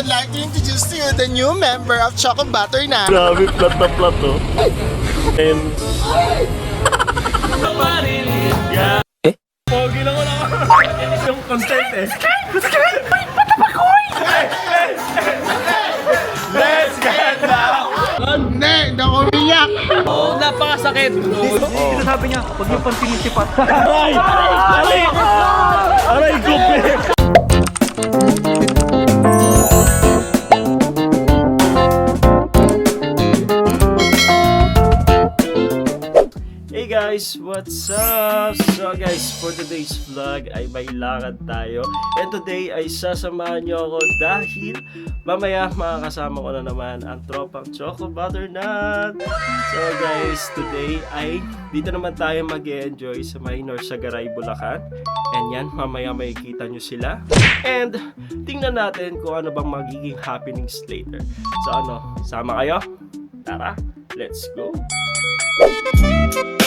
would like to introduce to you the new member of Choco Butter na. Grabe, plat na plat oh. And... Eh? Pogi lang wala ka. Yung content eh. Let's get down! Hindi, hindi ako umiyak. Napakasakit. Sinasabi niya, huwag niyo pang tinitipat. Aray! Aray! Aray, gupi! Hey guys, what's up? So guys, for today's vlog ay may lakad tayo. And today ay sasamahan nyo ako dahil mamaya makakasama ko na naman ang tropang Choco Butternut. So guys, today ay dito naman tayo mag enjoy sa Minor Sagaray, Bulacan. And yan, mamaya makikita nyo sila. And tingnan natin kung ano bang magiging happenings later. So ano, sama kayo? Tara, let's go! Bossing!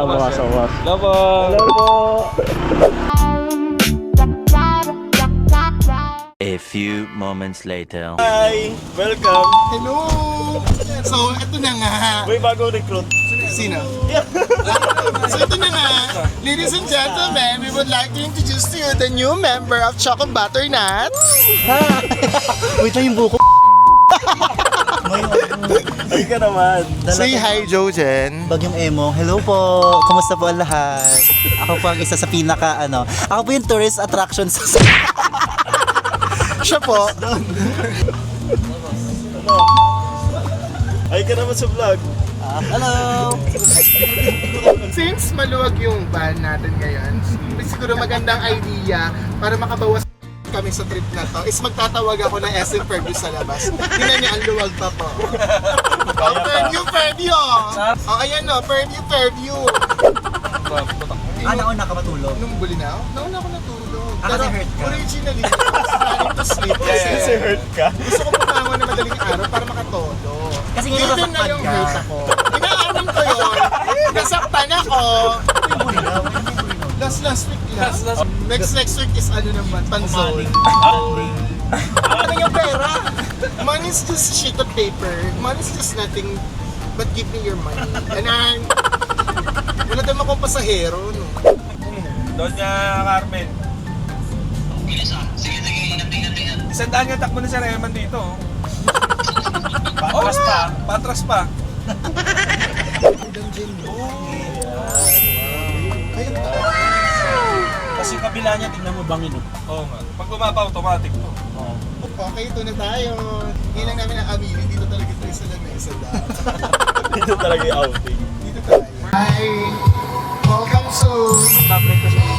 Ah, bukas, bukas. Hello po. Hello po. A few moments later. Hi! Welcome! Hello! So, ito na nga. May bagong recruit. Sino? so, ito na nga. Ladies and gentlemen, we would like to introduce to you the new member of Choco Butternut. Wait lang yung buko. Ay ka naman. Say hi, Jojen. Bagyong Emo. Hello po. Kumusta po ang lahat? Ako po ang isa sa pinaka ano. Ako po yung tourist attraction sa Siya po. Ay ka naman sa vlog. Hello. Since maluwag yung van natin ngayon, siguro magandang idea para makabawas kami sa trip na to is magtatawag ako ng SM Fairview sa labas. Tingnan niyo, ang luwag pa po. Oh, Fairview, Fairview! Oh, ayan o, Fairview, Fairview! Ah, nauna ka matulog. Nung bulinaw, nauna ako natulog. Ah, kasi hurt ka? originally, I was planning to sleep. Kasi Kasi hurt ka. gusto ko pumangon na madaling araw para makatolo. Kasi nga Dito na nasaktan yung ka. hurt ako. Inaamin ko yun. Nasaktan ako. Last last week lang. Next next week is ano naman, panzol. Ano yung pera? Money is just a sheet of paper. Money is just nothing but give me your money. And I'm... Wala naman akong pasahero, no? Doña Carmen. Isang daan yung takbo ni Sir Eman dito. oh. Patras pa. Patras pa. Kasi yung kabila niya, tingnan mo bangin. Oo nga. Pag bumaba, automatic to. Okay, ito na tayo. Hindi lang namin nakamili. Dito talaga tayo sa lamesa dahil. Dito talaga yung outing. Dito tayo. Hi! Welcome to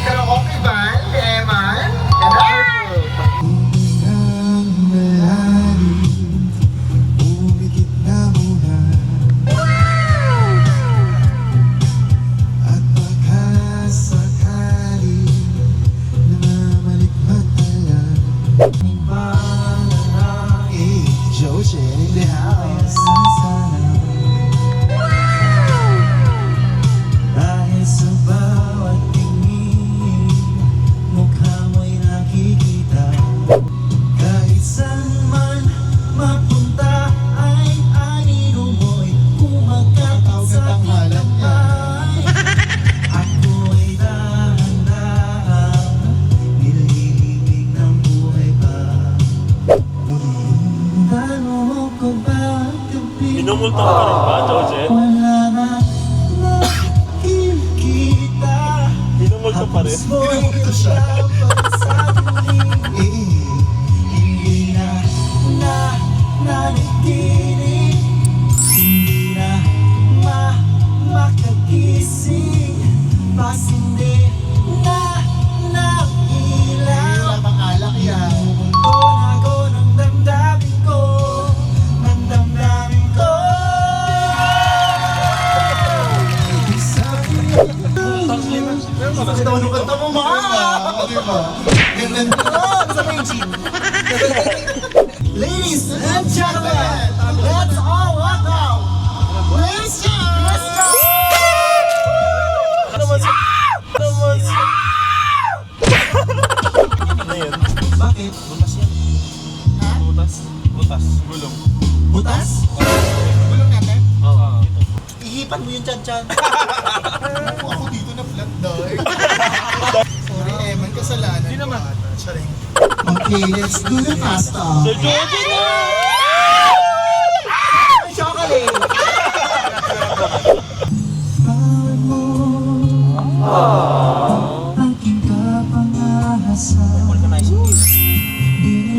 Karaoke Band, Eman.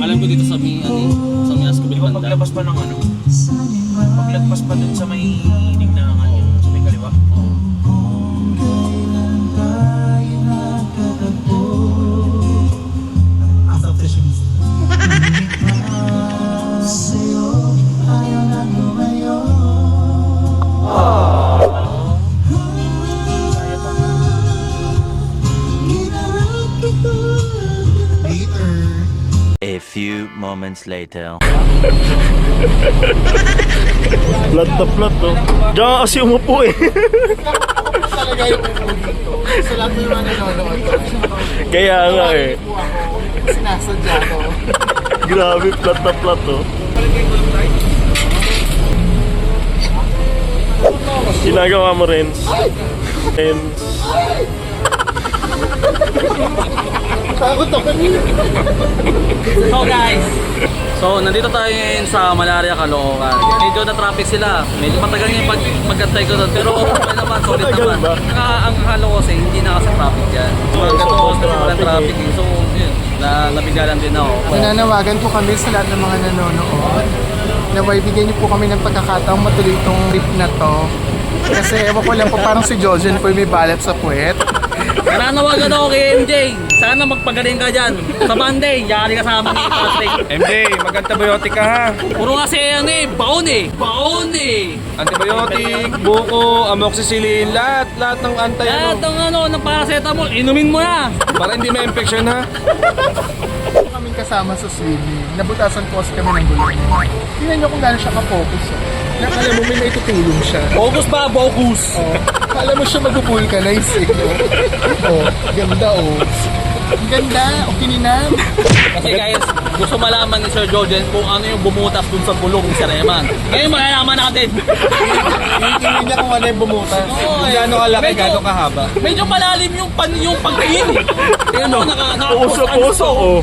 Alam ko dito sa may, ano sa may Ascobil Di ba banda. paglabas pa ng ano? Moments later. Flat na flat, oh. Diyan ka kasi umupo eh. Talaga yung. Sa lahat ng mga nanonood. Kaya nga eh. Sinasadya ko. Grabe, flat na flat, oh. Ginagawa mo, Renz. Renz. Takot ako. So guys, so nandito tayo ngayon sa Malaria, Caloocan. Medyo na traffic sila. Medyo matagal nga yung pag magantay ko doon. Pero okay naman, solid naman. Saka ang halo kasi, hindi na kasi traffic dyan. So, Oo, ganito sobrang traffic traffic eh. So, yun, na, nabigalan din ako. Nananawagan po kami sa lahat ng mga nanonood. Naway bigyan niyo po kami ng pagkakataong matuloy itong trip na to. Kasi ewan ko lang po parang si Jojen po yung may balat sa puwet. Nananawagan ako kay MJ. Sana magpagaling ka dyan. Sa Monday, yari ka sa amin ni Patrick. MJ, mag-antibiotic ka ha. Puro kasi ano eh, baon eh. Baon eh. Antibiotic, buko, amoxicillin, lahat, lahat ng antay Lahat ano. ng ano, ng paracetamol, inumin mo na. Para hindi ma-infection ha. kaming kasama sa swimming. Nabutasan po kasi kami ng gulong. Tingnan niyo kung gaano siya ka-focus. Oh. Nakala mo may naitutulong siya. Focus ba? Focus. Oh, akala mo siya mag-vulcanize eh. Oh, ganda oh. Ang Ganda, o kininam. Kasi guys, gusto malaman ni Sir Jordan kung ano yung bumutas dun sa bulong ni Sir Eman. Ngayon malalaman natin. Tinitingnan niya kung ano yung bumutas. Oo, eh. Gano'ng kalaki, Medyo- gano'ng kahaba. Medyo malalim yung pan yung pagtingin. Tingnan mo, naka, naka Puso-puso, oh.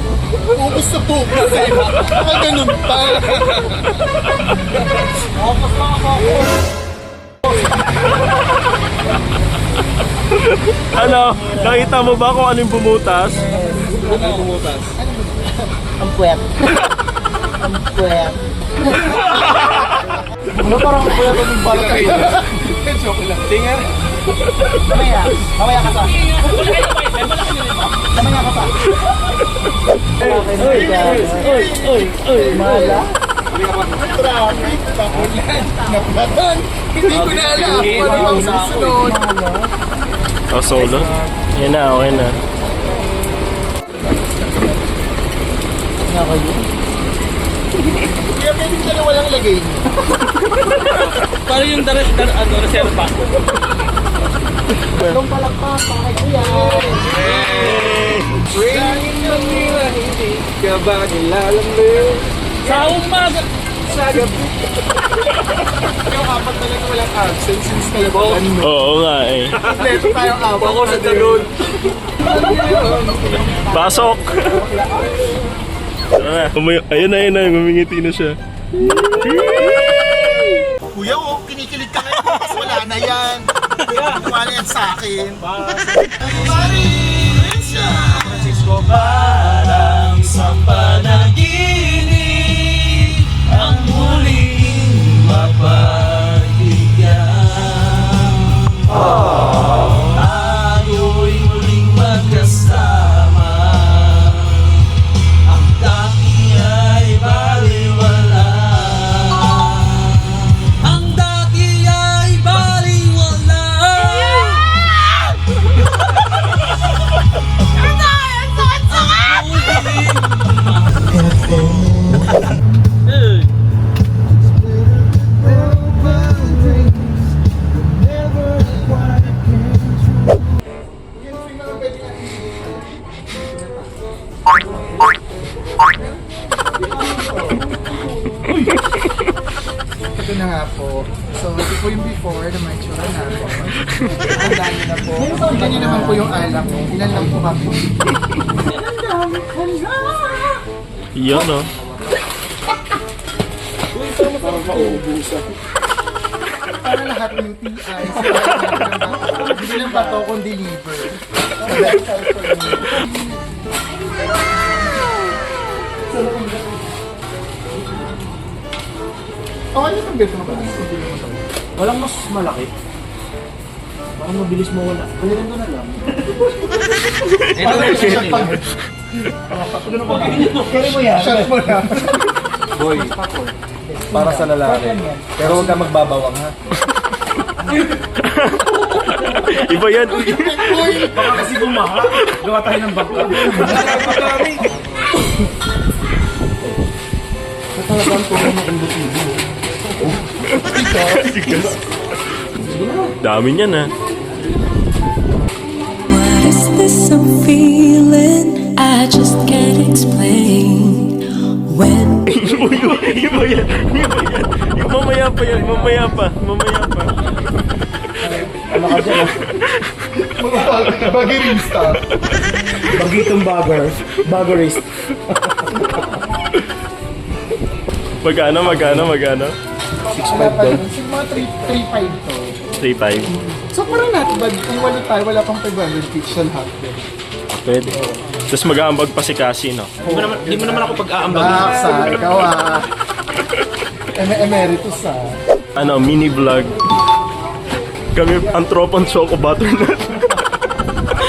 Focus sa focus eh. Baka ganun pa. Ano? Nakita mo ba kung ano yung bumutas? Ang puwet. Ang puwet. Ano parang ko yung balat kayo? Joke lang. Tingnan. Mamaya. Mamaya ka sa. Mamaya ka sa. Oy, oy, oy, oy, Mala. Traffic, bakulan, napatan. Hindi ko na alam kung ano ang susunod. Oh, solo? Yan na, okay na. Kaya pwedeng dalawa lang lagay niyo. Para yung dar, dar, ano, reserva. Itong palakpak, pakay kuya. Raining ng nila, hindi ka ba nilalambing? Sa umaga. Sa gabi. Yung apat talaga walang absent since kalabakan mo. Oo nga eh. Kompleto tayong apat. Ako sa talon. Pasok! Tara na. Umuy- ayun na, ayun na. Ngumingiti na siya. Kuya, oh, kinikilig ka ngayon wala na yan. Wala yan sa akin. Francisco. Parang sa panaginip Aww. Para lahat ng TI. Hindi lang ba ito kung deliver. Oh, ano yung beto ba? Walang mas malaki. Parang mabilis mo wala. Ano lang na lang. Kaya mo yan. Shot mo lang. Boy, para sa lalaki. Pero huwag ka magbabawang ha. Iba yan. Baka kasi bumaha. Gawa tayo ng bangka. Dami niyan ah. What is this I'm feeling? I just can't explain. When Iba yan. Iba yan. Mamaya pa yan. Mamaya pa. Mamaya pa. Mga bagirista. Bagitong bagger. Baggerist. Magkano, magkano, magkano? 6'5 doon. Mga 3'5 to. 3.5. So parang not bad. Kung wala tayo, wala pang 500 each sa lahat. Pwede. Tapos mag-aambag pa si Cassie, no? Hindi mo naman, di mo naman ako pag-aambag. Ah, sa ikaw ah. Em- emeritus ah. Ano, mini vlog. Kami ang tropang choco butternut.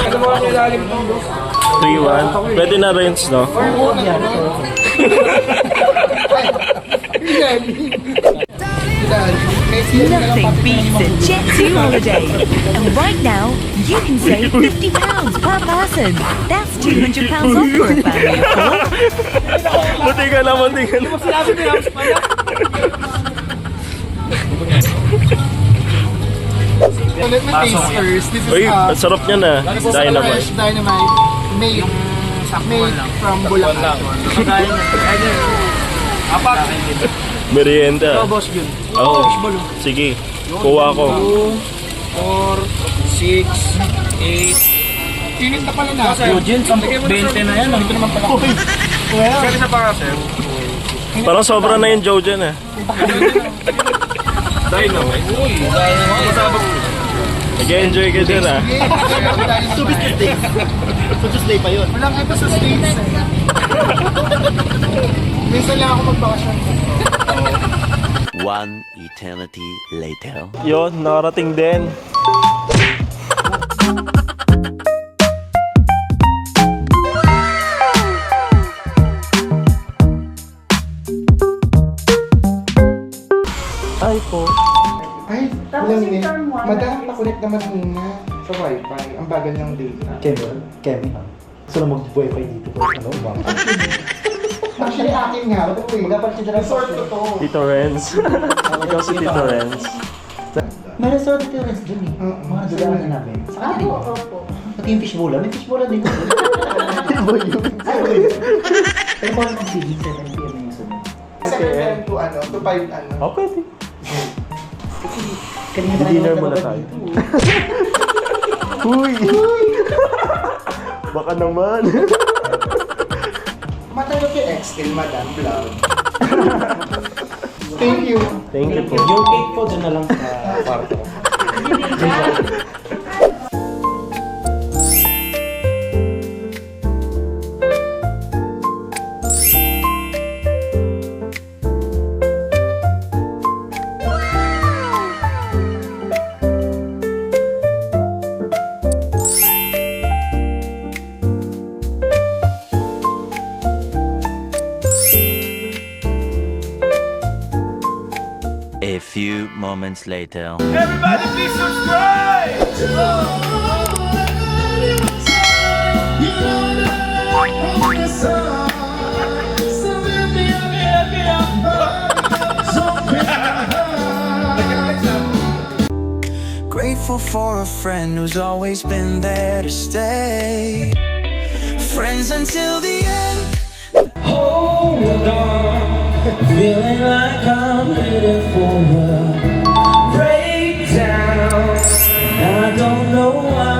Ano mo ang ilalim mo, boss? 3-1. Pwede na rinse, no? Sila na lang nothing beats a Jet 2 holiday. And right now, you can save £50 per person. That's £200 off for a family of four. Buti ka na, buti ka na. Ulit na tasters. This is Uy, uh, ang sarap niya na. this is Dynamite. fresh dynamite. Made, made from Bulacan. Merienda. boss yun. Oo. Sige. Kuha ko. 4, 6, 8. Tinit na pala natin. Eugene, 20 na yan. Ito naman pala. Kaya sa para, sir. Parang sobra na yung dyan, eh. Dynamite. Uy, masabog. Nag-enjoy ka dyan, ah. Two business days. So Tuesday pa yun. Walang ito sa States eh. Minsan lang ako magbakasyon. One eternity later. Yun, nakarating din. Ay po. Ay, ilang minute. Madam, pakunik naman muna sa wifi. Ang bagal ng data. Kemi, Kemi. Gusto na mag-wifi dito po. Ano ba? Actually, akin nga. Ba't ako eh? Resort ko to. Tito Renz. Ikaw si Tito Renz. May resort dito rin dun eh. Oo, Mga dun. dalaman namin. Sa kanila, ba? Pati yung fishbowl, may fishbowl. Ano ba yun? Pero parang mag-feeding 7 p.m. na yung sunod. 7 to ano, to 5 ano. Oh, pwede. Kanina pa Dinner muna talaga tayo. dito. Uy! Baka naman. Matanong kay X-Kill, Madam Vlog. Thank you. Thank you po. Yung cake po doon na lang sa kwarto. Few moments later. Everybody please subscribe! Grateful for a friend who's always been there to stay. Friend is until the end. Feeling like I'm headed for a breakdown. I don't know why.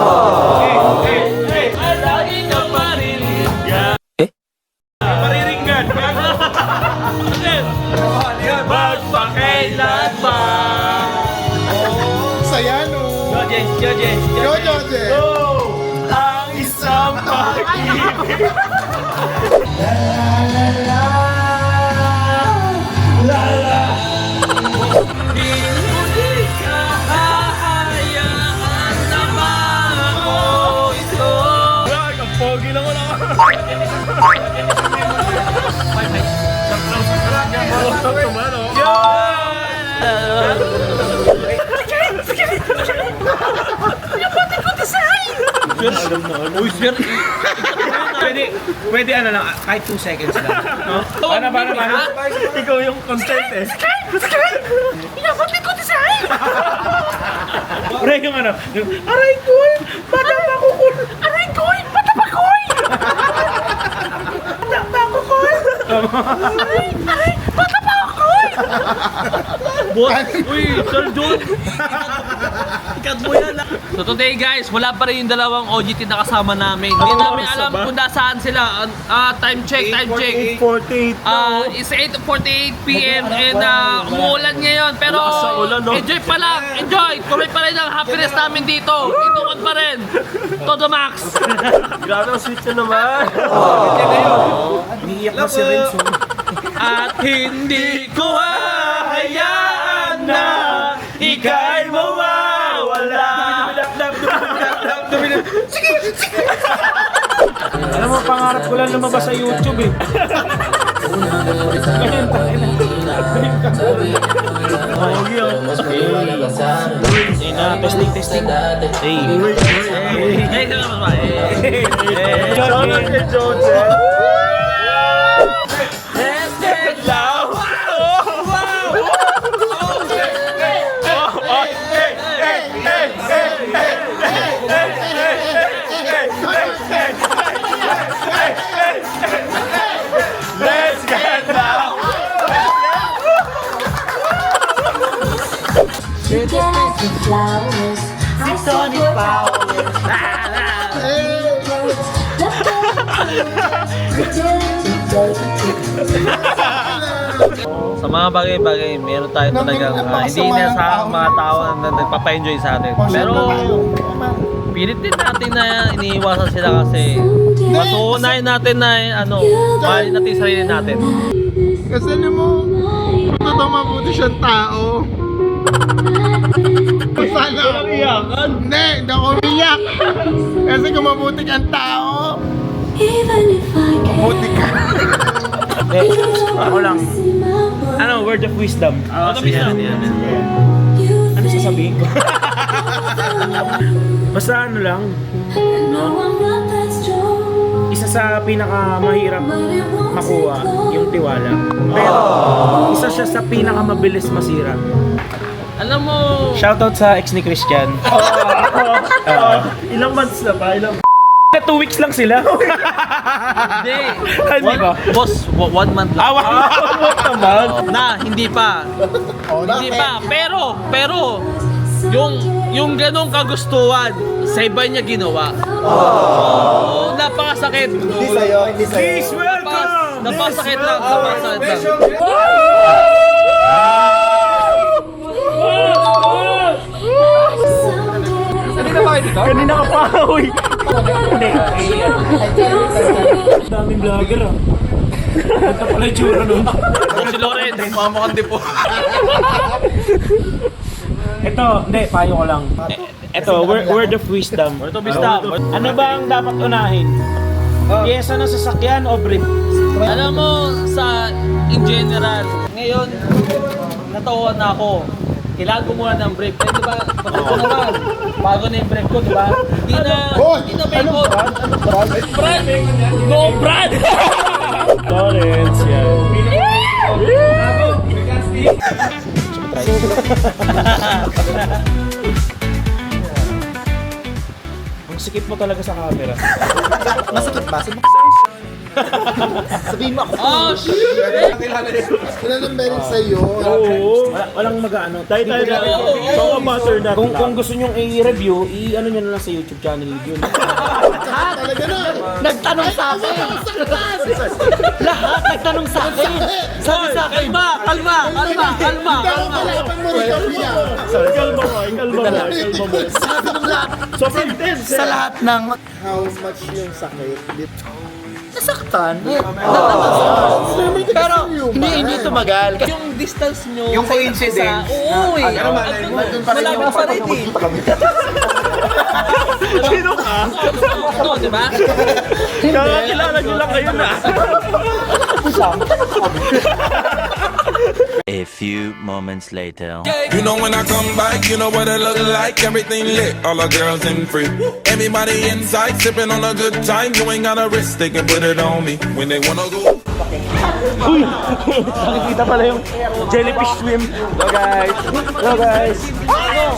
kalimutan. Pwede ano lang, kahit 2 seconds lang. No? Paano, paano, paano? Ikaw yung content eh. Pre, yung ano, yung, aray ko, bata pa ko ko. Aray ko, bata pa ko. Bata pa ko ko. Aray, aray, bata pa ko. Boss, uy, Sir John. Ikat mo yan. ah. So today guys, wala pa rin yung dalawang OGT na kasama namin. Hindi Anong namin alam kung nasaan sila. Ah, time check, time check. 848 Ah, it's 8.48 p.m. and uh, umuulan ngayon. Pero enjoy pa lang, enjoy. Tuloy pa rin ang happiness namin dito. Inuwan pa rin. Todo max. Grabe ang sweet na naman. Umiiyak na si Renzo. At hindi ko hahayaan na Ika'y Alam mo, pangarap ko lang lumabas sa YouTube eh. Ganyan tayo na. Pogi oh. Na, testing, testing. Hey. Hey, ka naman ba? Eh. Shout out kay Jose. Let's Sa mga bagay-bagay, meron tayo talagang ah, hindi na sa mga tao na nagpapa-enjoy sa atin. Pero pilit din natin na iniiwasan sila kasi mas uunahin natin na eh, ano, mahalin natin sarili natin. Kasi alam mo, totoo mabuti siyang tao. Sana ako. Iyakan. Hindi, hindi ako umiyak. Kasi kung mabuti kang tao, mabuti ka. Eh, ako lang. Ano, word of wisdom. Ano ba yan? Ano sasabihin ko? Basta ano lang, isa sa pinakamahirap makuha yung tiwala. Pero isa siya sa pinakamabilis masira. Alam mo, Shoutout sa ex ni Christian. Ilang months na ba? Ilang Two weeks lang sila. hindi. Hindi ba? One- Boss, wa- one month lang. Awa naman. Na, hindi pa. Hindi pa. Pero, pero, yung, yung ganong kagustuhan, sa iba niya ginawa. Oh. napakasakit. Hindi sa'yo, hindi sa'yo. Please welcome! Napakasakit lang, napakasakit lang. Kanina ka pa, uy. Daming vlogger ah. Ito pala yung tsura nun. Si Loren, mamakang di po. Ito, hindi, payo ko lang. Ito, word, word of wisdom. Word of wisdom. Ano ba ang dapat unahin? Pyesa ng sasakyan o brief? Alam mo, sa in general, ngayon, natawa na ako. Kailangan ko muna ng break. Eh, di ba? Ito naman. Bago na yung break ko, di ba? Hindi na, hindi na break ko. Brad! No, Brad! Lawrence, yan. Ang sikip mo talaga sa camera. Masakit ba? Sabihin mo ako. Oh, shit! Wala nang meron sa'yo. Oo. Wala, walang mag-ano. Tayo tayo na. So, matter na. Kung, kung gusto nyong i-review, i-ano nyo na lang sa YouTube channel yun. Talaga na. Nagtanong sa akin. Lahat nagtanong sa akin. Sabi sa akin. Kalma, kalma, kalma, kalma, kalma. Kalaban mo rin kami niya. Kalma mo, kalma mo, kalma mo. Sabi ng lahat. Sobrang intense. Sa lahat ng How much yung sakit? Nasaktan. Pero hindi hindi tumagal. Yung distance nyo. Yung coincidence. Oo, eh. Ano ba? Nandun pa rin Malabo yung pa rin eh. Sino ka? Ito, di ba? Kakakilala nyo lang kayo na. A few moments later. You know when I come back, you know what it look like. Everything lit, all the girls in free. Everybody inside, sipping on a good time. You ain't got a wrist, they can put it on me when they wanna go. Nakikita pala yung jellyfish swim. Hello guys. Hello guys.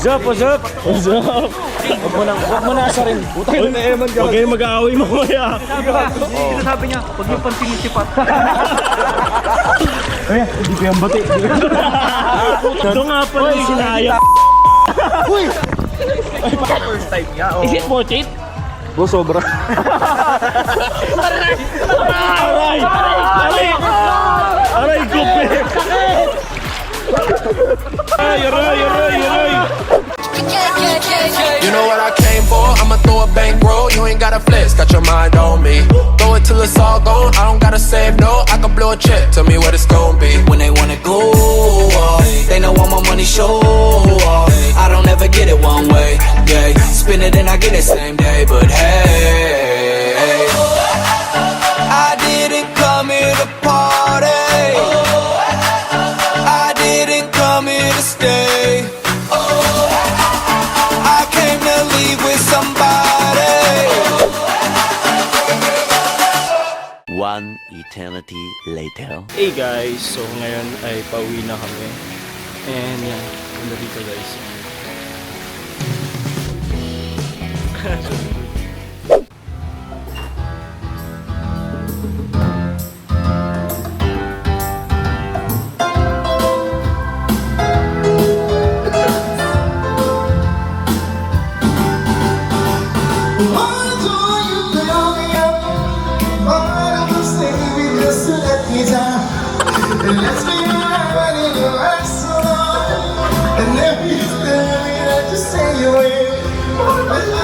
Zop, what's up? What's up? Huwag mo nang, huwag mo na asa rin. Huwag kayong mag-aaway mamaya. Sinasabi niya, huwag yung pantingin si Pat. Ay, hindi ko yung bati. Ito nga pala yung sinaya. Is it worth it? Bo, sobra. Aray! Aray! Aray, gupi! Aray, aray, aray, aray! You know what I came for? I'ma throw a bankroll. You ain't gotta flex, got your mind on me. Throw it till it's all gone. I don't gotta save no. I can blow a check. Tell me what it's gonna be. When they wanna go off, they know all my money show off. I don't ever get it one way, yeah. Spin it and I get it same day, but hey, I didn't come here to party. Later. Hey guys, so ngayon ay pauwi na kami. And yan, punta dito guys. Oh, my God.